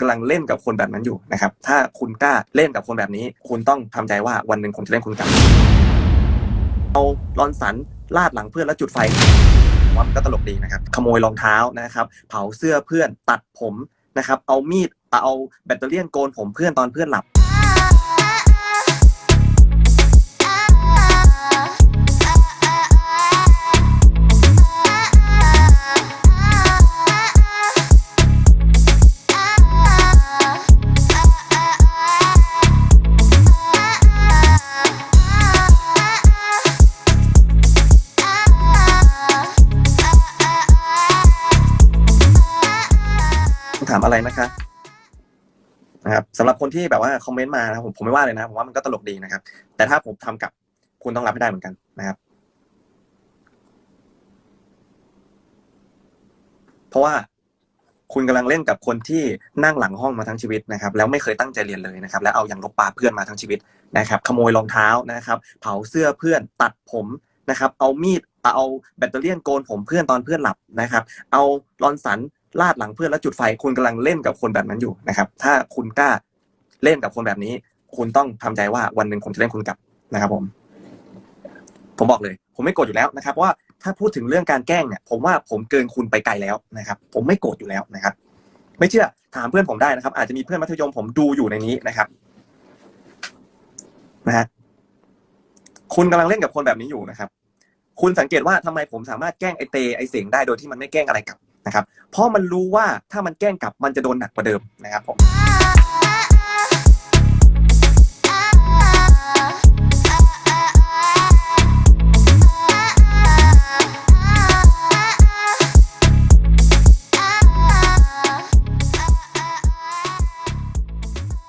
กำลังเล่นกับคนแบบนั้นอยู่นะครับถ้าคุณกล้าเล่นกับคนแบบนี้ คุณต้องทำใจว่าวันหนึ่งผมจะเล่นคุณกลับเอาลอนสันลาดหลังเพื่อนแล้วจุดไฟว่ามันก็ตลกดีนะครับ ขโมยรองเท้านะครับ เผาเสื้อเพื่อนตัดผมนะครับ เอามีดเอาแบตเตอรี่โกนผมเพื่อนตอนเพื่อนหลับ ถามอะไรนะคะนะครับสำหรับคนที่แบบว่าคอมเมนต์มานะครับผมผมไม่ว่าเลยนะผมว่ามันก็ตลกดีนะครับ แต่ถ้าผมทำกับคุณต้องรับให้ได้เหมือนกันนะครับ เพราะว่าคุณกำลังเล่นกับคนที่นั่งหลังห้องมาทั้งชีวิตนะครับ แล้วไม่เคยตั้งใจเรียนเลยนะครับ แล้วเอาอย่างลบปลาเพื่อนมาทั้งชีวิตนะครับ ขโมยรองเท้านะครับ เผาเสื้อเพื่อนตัดผมนะครับ เอามีดเอาแบตเตอรี่โกนผมเพื่อนตอนเพื่อนหลับนะครับ เอาลอนสัน ลาดหลังเพื่อนแล้วจุดไฟคุณกำลังเล่นกับคนแบบนั้นอยู่นะครับ ถ้าคุณกล้าเล่นกับคนแบบนี้ คุณต้องทำใจว่าวันหนึ่งผมจะเล่นคุณกลับนะครับ ผม ผมบอกเลย ผมไม่โกรธอยู่แล้วนะครับว่าถ้าพูดถึงเรื่องการแกล้งเนี่ย ผมว่าผมเกินคุณไปไกลแล้วนะครับ ผมไม่โกรธอยู่แล้วนะครับ ไม่เชื่อถามเพื่อนผมได้นะครับ อาจจะมีเพื่อนมัธยมผมดูอยู่ในนี้นะครับนะฮะคุณกำลังเล่นกับคนแบบนี้อยู่นะครับ คุณสังเกตว่าทำไมผมสามารถแกล้งไอเตไอเสียงได้โดยที่มันไม่แกล้งอะไรกลับ นะครับเพราะมันรู้ว่าถ้ามันแกล้งกลับมันจะโดนหนักกว่าเดิมนะครับผม